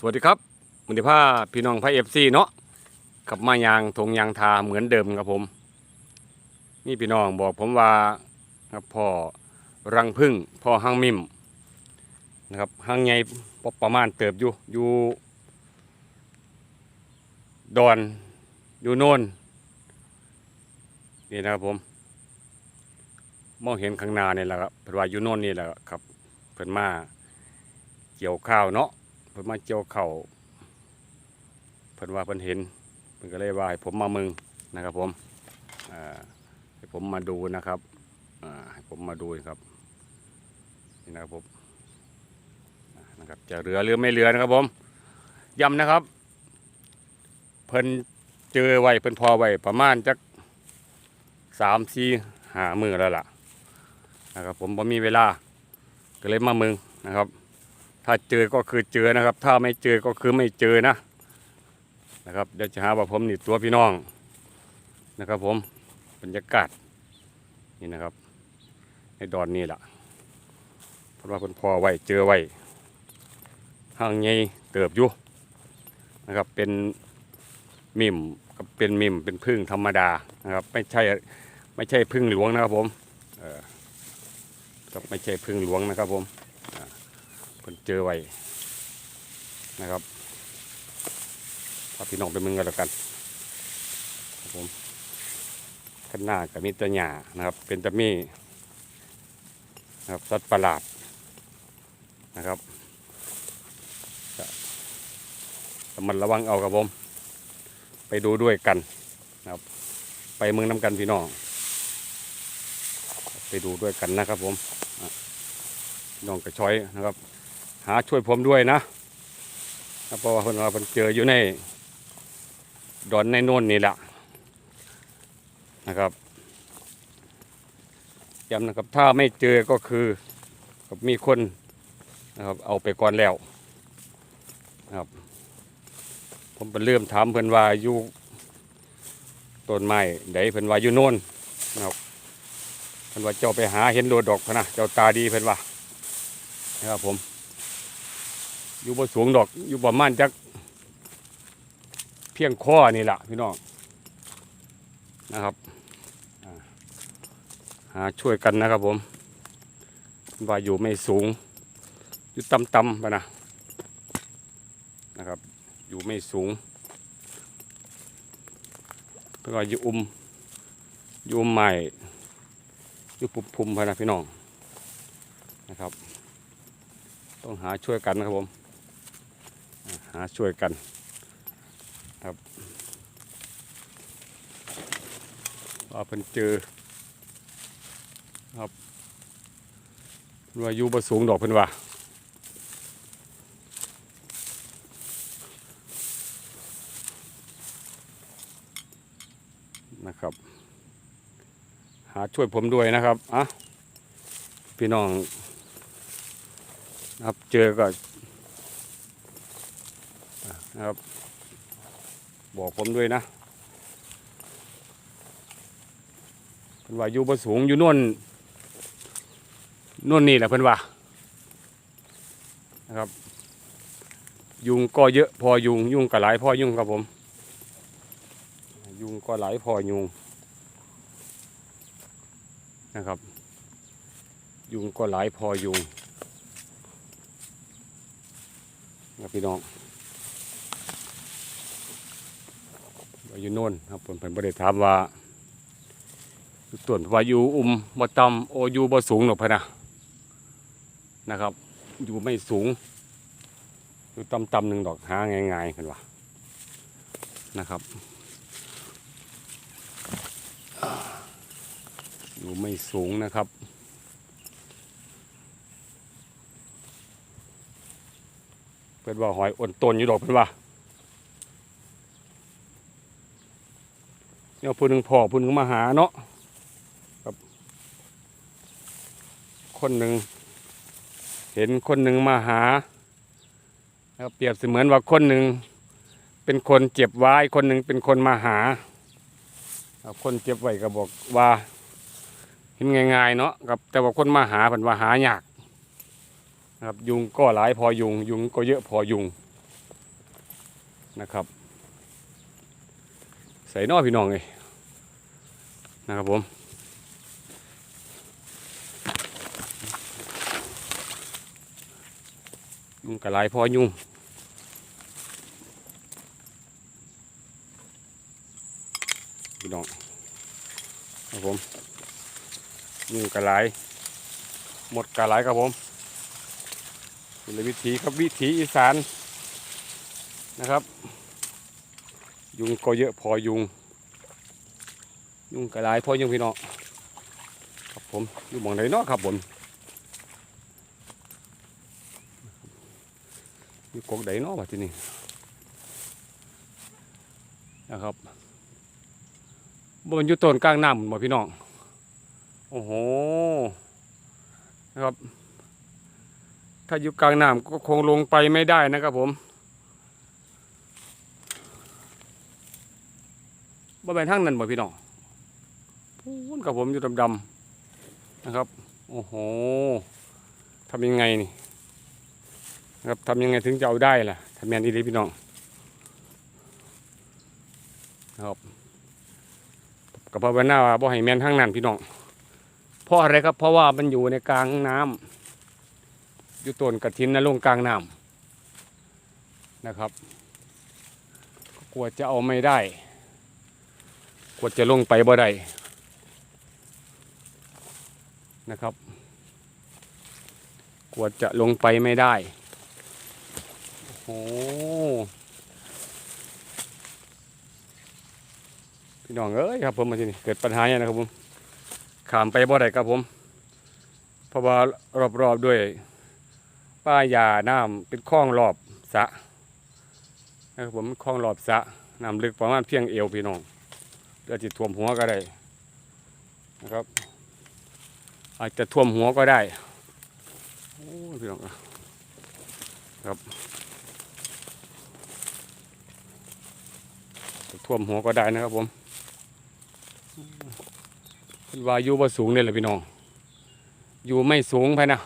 สวัสดีครับมุนิภาพี่น้องพระเอฟซีเนาะขับมายางทงยางทาเหมือนเดิมครับผม นี่พี่น้องบอกผมว่าครับพ่อรังพึ่งพ่อห้างมิมนะครับห้างใหญ่ประมาณเติบอยู่อยู่ดอนอยู่โน่นนี่นะครับผม มองเห็นข้างหน้านี่แหละครับเพิ่นว่าอยู่โน่นนี่แหละครับเพิ่นมาเกี่ยวข้าวเนาะ พิ่นมาเจียวเข่าเพิ่นว่าเพิ่นเห็นเพิ่นก็เลยว่าให้ผมมามึงนะครับผมให้ผมมาดูนะครับให้ผมมาดูครับนี่นะครับผมนะครับจะเหลือหรือไม่เหลือนะครับผมย้ำนะครับ เพิ่นเจอไว้เพิ่นพอไว้ประมาณจักสามสี่หามือแล้วล่ะนะครับผมบ่มีเวลาก็เลยมามึงนะครับ ถ้าเจอก็คือเจอนะครับ ถ้าไม่เจอก็คือไม่เจอนะนะครับเดี๋ยวจะหาว่าผมหนีตัวพี่น้องนะครับผมบรรยากาศนี่นะครับ ในดอนนี่แหละเพราะว่าคุณพ่อไว้เจอไว้ห่างใหญ่เติบอยู่นะครับเป็นมิมกับเป็นมิมเป็นพึ่งธรรมดานะครับ ไม่ใช่ไม่ใช่พึ่งหลวงนะครับผมเออครับไม่ใช่พึ่งหลวงนะครับผมเพิ่นเจอไว้นะครับพาพี่น้องไปมึงกันแล้วกันครับผมข้างหน้ากับมิตรหยานะครับ เป็นตะมีนะครับสัตว์ประหลาดนะครับระมันระวังเอาครับผม ไปดูด้วยกันนะครับ ไปเมืองน้ำกันพี่น้อง ไปดูด้วยกันนะครับผมน้องกระช้อยนะครับ หาช่วยผมด้วยนะเพราะว่าคนว่าเพิ่นเจออยู่ในดอนในโน่นนี่แหละนะครับย้ำนะครับถ้าไม่เจอก็คือมีคนนะครับเอาไปก่อนแล้วนะครับผมไปเริ่มถามเพิ่นว่าอยู่ต้นไม้ไหนเพิ่นว่าอยู่โน่นนะครับเพิ่นว่าเจ้าไปหาเห็นโดดดอกพนะเจ้าตาดีเพิ่นว่านะครับผม อยู่บนสูงดอก อยู่ประมาณจักเพียงข้อนี่แหละพี่น้องนะครับหาช่วยกันนะครับผม ว่าอยู่ไม่สูง อยู่ต่ำๆไปนะนะครับ อยู่ไม่สูงแล้วก็อยู่อุ้มอยู่อุ้มใหม่อยู่ปุบพุมไปนะพี่น้องนะครับ ต้องหาช่วยกันนะครับผม หาช่วยกันครับว่าเพิ่นเจอครับว่าอยู่บ่สูงดอกเพิ่นว่านะครับ หาช่วยผมด้วยนะครับอะพี่น้องครับเจอก็ นะครับ บอกผมด้วยนะเพิ่นว่าอยู่บนสูงอยู่น่นน่นนี่แหละเพิ่นว่านะครับ ยุงก็เยอะพอยุง ยุงก็หลายพอยุงครับผม ยุงก็หลายพอยุงนะครับ ยุงก็หลายพอยุงครับพี่น้องว่า อยู่โน่นครับผมผมบ่ได้ถามว่าต้นว่าอยู่อุ้มบ่ต่ำโออยู่บ่สูงหรอกพะนะนะครับ อยู่ไม่สูงอยู่ต่ำๆหนึ่งดอกหาง่ายๆกันว่านะครับอยู่ไม่สูงนะครับเพิ่นว่าหอยอ่อนต้นอยู่ดอกเพิ่นว่า เนี่ยผู้หนึ่งพ่อผู้หนึ่งมาหาเนาะครับ คนหนึ่งเห็นคนหนึ่งมาหาครับเปรียบเสมือนว่าคนหนึ่งเป็นคนเจ็บไว้คนหนึ่งเป็นคนมาหาครับคนเจ็บไว้ก็บอกว่าเห็นง่ายๆเนาะครับแต่ว่าคนมาหาเพิ่นว่าหายากนะครับยุงก็หลายพอยุง ยุงก็เยอะพอยุงนะครับ ใส่นอพี่น้องเลยนะครับผมยุงกระไรพอยุงพี่น้องครับผมยุงกระไรหมดกระไรครับผมเป็นวิถีครับวิถีอีสานนะครับ ยุงก็เยอะพอยุง ยุงกระไรพอยุงพี่น้องครับผมอยู่มองไหนเนาะครับผมอยู่กกไหนเนาะวะที่นี่นะครับบนอยู่ต้นกลางน้ำบ่พี่น้องโอ้โหนะครับ ถ้าอยู่กลางน้ำก็คงลงไปไม่ได้นะครับผม บ่เป็นทางนั้นบ่พี่น้องพูนกับผมอยู่ดำๆนะครับ โอ้โหทำยังไงนี่นะครับทำยังไงถึงจะเอาได้ล่ะทำแมนดีๆพี่น้องนะครับกับภาวนาว่าบ่ให้แมนทางนั้นพี่น้องเพราะอะไรครับ เพราะว่ามันอยู่ในกลางน้ำอยู่ต้นกระถินนะลงกลางน้ำนะครับกลัวจะเอาไม่ได้ กลัวจะลงไปบ่ได้นะครับกลัวจะลงไปไม่ได้ โอ้โห พี่น้องเอ้ยครับผมมาที่นี่เกิดปัญหาอย่างนะครับผม ขามไปบ่ได้ครับผม เพราะว่ารอบๆด้วย ป้ายาน้ำเป็นคลองรอบสะนะครับผมคลองรอบสะน้ำลึกประมาณเพียงเอวพี่น้อง เรือจิตท่วมหัวก็ได้นะครับ อาจจะท่วมหัวก็ได้โอ้พี่น้องครับท่วมหัวก็ได้นะครับผมเป็นวาอยุบ่สูงเนี่ยแหละพี่น้อง อยู่ไม่สูงไปนะ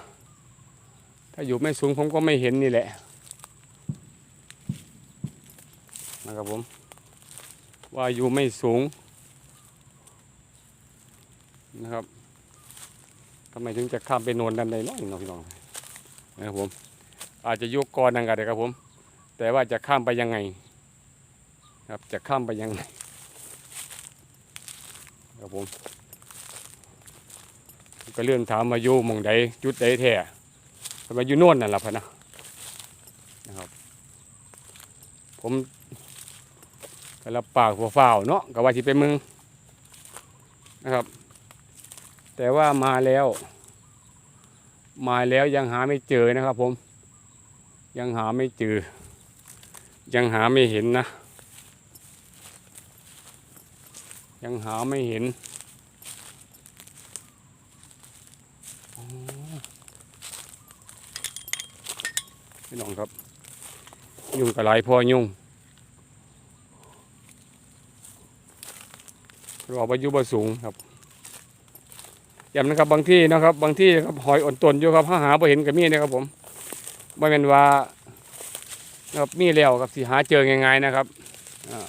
ถ้าอยู่ไม่สูงผมก็ไม่เห็นนี่แหละ นะครับผมว่าอยู่ไม่สูง นะครับทำไมถึงจะข้ามไปโนนดันใดน้อยน้องพี่น้องนะครับผม อาจจะยกกรนังกันเลยครับผม แต่ว่าจะข้ามไปยังไง ครับจะข้ามไปยังไงครับผม ก็เลื่อนถามมาอยู่มองใดจุดใดแท้มาอยู่โน่นนั่นแหละพะนะนะครับ ผมกระปากหัวฝ้าวเนาะกับว่าที่ไปมึงนะครับ แต่ว่ามาแล้ว มาแล้วยังหาไม่เจอนะครับผม ยังหาไม่เจอ ยังหาไม่เห็นนะ ยังหาไม่เห็นพี่น้องครับ ยุ่งกระไรพอยุ่งรอไปอยู่บสูงครับ อย้ำนะครับบางที่นะครับบางที่ครับหอยอ่อนตนอยู่ครับหาหาไปเห็นกับมีนะครับผมไม่เป็นว่านะครับมีแล้วครับสิหาเจอง่ายๆนะครับอ่า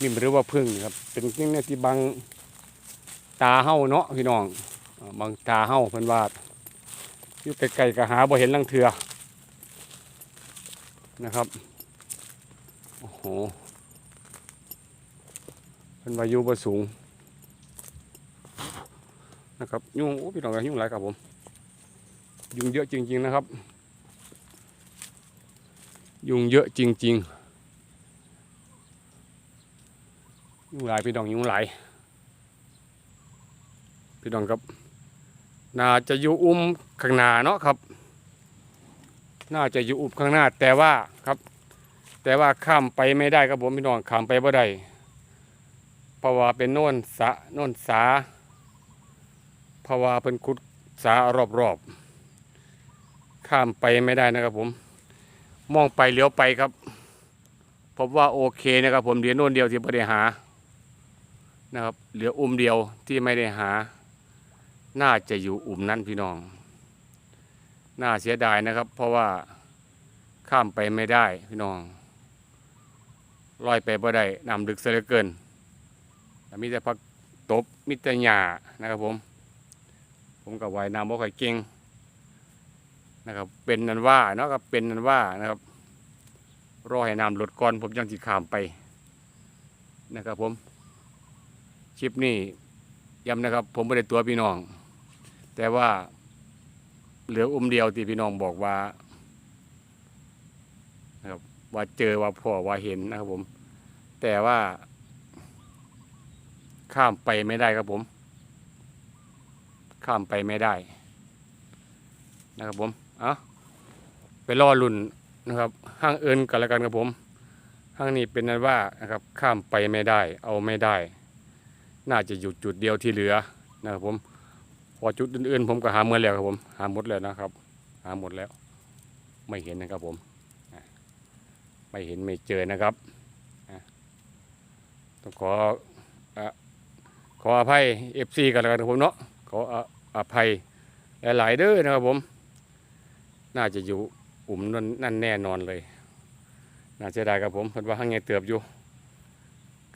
มีหรือว่าพึ่งครับเป็นสิ่งที่บางตาเฮ้าเนาะพี่น้องบางตาเฮ้าเพิ่นว่าอยู่ไกลๆก็หาบ่เห็นลังเถือนะครับโอ้โหเป็นวาอยุบสูง นะครับยุ่งโอ้พี่น้องยุ่งหลายครับผมยุงเยอะจริง ๆนะครับ ยุงเยอะจริง ๆ ยุ่งหลายพี่น้องยุ่งหลายพี่น้องครับ น่าจะอยู่อุ้มข้างหน้าเนาะครับ น่าจะอยู่อุบข้างหน้า แต่ว่าครับ แต่ว่าข้ามไปไม่ได้ครับผมพี่น้องข้ามไปบ่ได้เพราะว่าเป็นโน่นสะโน่นสา เพราะว่าเป็นขุดสารอบๆ ข้ามไปไม่ได้นะครับผม มองไปเลี้ยวไปครับผมว่าโอเคนะครับผมเหลือโน่นเดียวที่ไม่ได้หานะครับเหลืออุ้มเดียวที่ไม่ได้หา น่าจะอยู่อุ่มนั้นพี่น้อง น่าเสียดายนะครับ เพราะว่าข้ามไปไม่ได้พี่น้องลอยไปบ่ได้น้ำลึกเสียเหลือเกินมีแต่พักตบมีแต่หญ้านะครับผม ผมกับวายน้ำบ่ค่อยเก่งนะครับ เป็นนันว่าเนาะครับเป็นนันว่านะครับ รอให้น้ำลดก่อนผมยังสิข้ามไปนะครับ ผมคลิปนี้ย้ำนะครับ ผมไม่ได้ตัวพี่น้อง แต่ว่าเหลืออุ้มเดียวที่พี่น้องบอกว่านะครับว่าเจอว่าพ่อว่าเห็นนะครับผม แต่ว่าข้ามไปไม่ได้ครับผม ข้ามไปไม่ได้ นะครับผมเอาไปล่อลุ่นนะครับ ห้างเอินกันแล้วกันครับผม ห้างนี้เป็นนั้นว่านะครับข้ามไปไม่ได้ เอาไม่ได้ น่าจะอยู่จุดเดียวที่เหลือนะครับผม พอจุดอื่นๆ ผมก็หาเมื่อแล้วครับผม หาหมดแล้วนะครับ หาหมดแล้ว ไม่เห็นนะครับผม ไม่เห็นไม่เจอนะครับต้องขอขออภัยเอฟซีกันแล้วกันครับผมเนาะขอ อภัยหลายๆเด้อนะครับผม น่าจะอยู่อุ่มนั่นน่นแน่นอนเลย น่าเสียดายครับผมเพิ่นว่าห้างไงเติบอยู่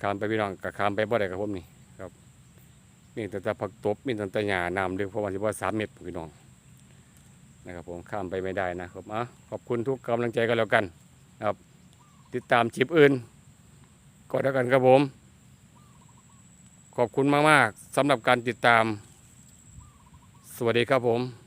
ข้ามไปพี่น้องกับข้ามไปบ่ได้ครับผมนี่ครับมีแต่ตะผักตบมีแต่ตะหญ้าน้ำลึกเพราะว่าสิว่าสามเมตรพี่น้องนะครับผมข้ามไปไม่ได้นะครับอะขอบคุณทุกกำลังใจกันแล้วกันครับติดตามชิปอื่นก็แล้วกันครับผม ขอบคุณมาก ๆสำหรับการติดตาม สวัสดีครับผม